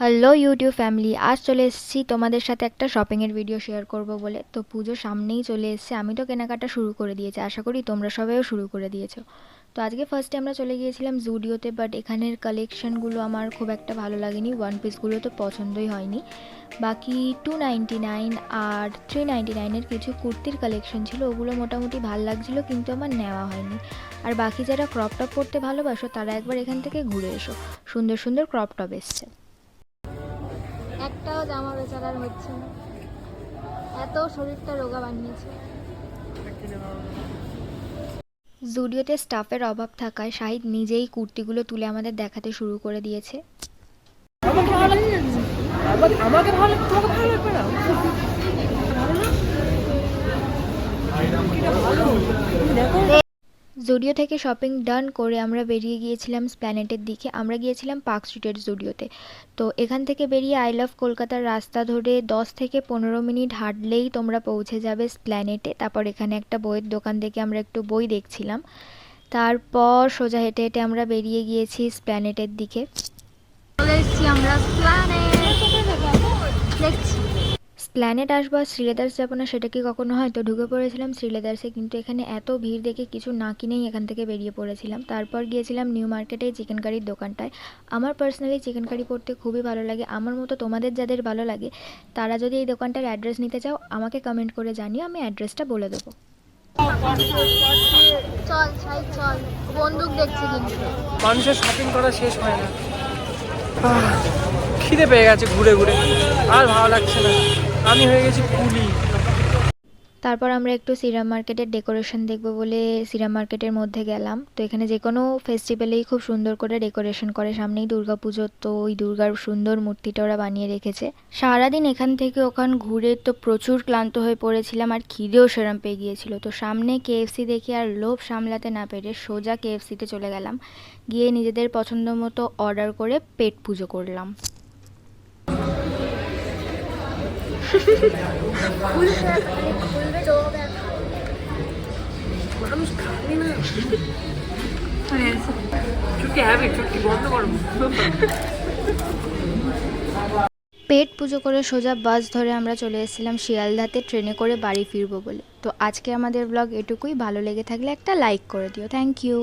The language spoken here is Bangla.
হ্যালো ইউটিউব ফ্যামিলি আজ চলে এসেছি তোমাদের সাথে একটা শপিংয়ের ভিডিও শেয়ার করব বলে। তো পুজো সামনেই চলে এসেছে। আমি তো কেনাকাটা শুরু করে দিয়েছি। আশা করি তোমরা সবাইও শুরু করে দিয়েছ। তো আজকে ফার্স্টে আমরা চলে গিয়েছিলাম জুডিওতে বাট এখানের কালেকশানগুলো আমার খুব একটা ভালো লাগেনি। ওয়ান পিসগুলো তো পছন্দই হয়নি। বাকি টু নাইন আর থ্রি নাইনটি নাইনের কিছু কুর্তির কালেকশন ছিল, ওগুলো মোটামুটি ভালো লাগছিল, কিন্তু আমার নেওয়া হয়নি। আর বাকি যারা ক্রপ টপ পরতে ভালোবাসো, তারা একবার এখান থেকে ঘুরে এসো। সুন্দর সুন্দর ক্রপ টপ এসছে। একটাও জামা বেচারার হচ্ছে না। এত শরীরটা রোগা বানিয়েছে। জুডিওতে স্টাফের অভাব থাকায় শাহিদ নিজেই কুর্তিগুলো তুলে আমাদের দেখাতে শুরু করে দিয়েছে। জুডিও থেকে শপিং ডান করে আমরা বেরিয়ে গিয়েছিলাম স্প্ল্যানেটের দিকে। আমরা গিয়েছিলাম পার্ক স্ট্রিটের জুডিওতে তো এখান থেকে বেরিয়ে আই লাভ কলকাতার রাস্তা ধরে দশ থেকে পনেরো মিনিট হাঁটলেই তোমরা পৌঁছে যাবে স্প্ল্যানেটে তারপর এখানে একটা বইয়ের দোকান থেকে আমরা একটু বই দেখছিলাম। তারপর সোজা হেঁটে হেঁটে আমরা বেরিয়ে গিয়েছি স্প্ল্যানেটের দিকে। চলে এসেছি আমরা দেখছি। স্প্ল্যানেট আসব আর শ্রীলেদার্স যাব না সেটা কি কখনো হয়? তো ঢুকে পড়েছিলাম শ্রীলেদার্সে কিন্তু এখানে এত ভিড় দেখে কিছু না কিনেই এখান থেকে বেরিয়ে পড়েছিলাম। তারপর গিয়েছিলাম নিউ মার্কেটে চিকেন কারির দোকানটায়। আমার পার্সোনালি চিকেন কারি করতে খুবই ভালো লাগে। আমার মতো তোমাদের যাদের ভালো লাগে তারা যদি এই দোকানটার অ্যাড্রেস নিতে চাও আমাকে কমেন্ট করে জানিও আমি অ্যাড্রেসটা বলে দেবো। চল চল। বন্দুক দেখছি কিন্তু। মানুষের শপিং করা শেষ হয় না। খিদে পেয়ে গেছে ঘুরে ঘুরে। আর ভালো লাগছে না। আমি হয়ে গেছি কুলি তারপর আমরা একটু সিরাম মার্কেটের ডেকোরেশন দেখব বলে সিরাম মার্কেটের মধ্যে গেলাম। তো এখানে যে কোনো ফেস্টিভ্যালেই খুব সুন্দর করে ডেকোরেশন করে। সামনেই দুর্গা পুজো তো ওই দুর্গার সুন্দর মূর্তিটা ওরা বানিয়ে রেখেছে। সারাদিন এখান থেকে ওখান ঘুরে তো প্রচুর ক্লান্ত হয়ে পড়েছিলাম আর খিদেও সেরাম পেয়ে গিয়েছিল। তো সামনে কেএফসি দেখে আর লোভ সামলাতে না পেরে সোজা কেএফসিতে চলে গেলাম। গিয়ে নিজেদের পছন্দ মতো অর্ডার করে পেট পুজো করলাম। পেট পুজো করে সোজা বাস ধরে আমরা চলে এসেছিলাম শিয়ালদাতে, ট্রেনে করে বাড়ি ফিরবো বলে। তো আজকে আমাদের ব্লগ এটুকুই। ভালো লেগে থাকলে একটা লাইক করে দিও। Thank you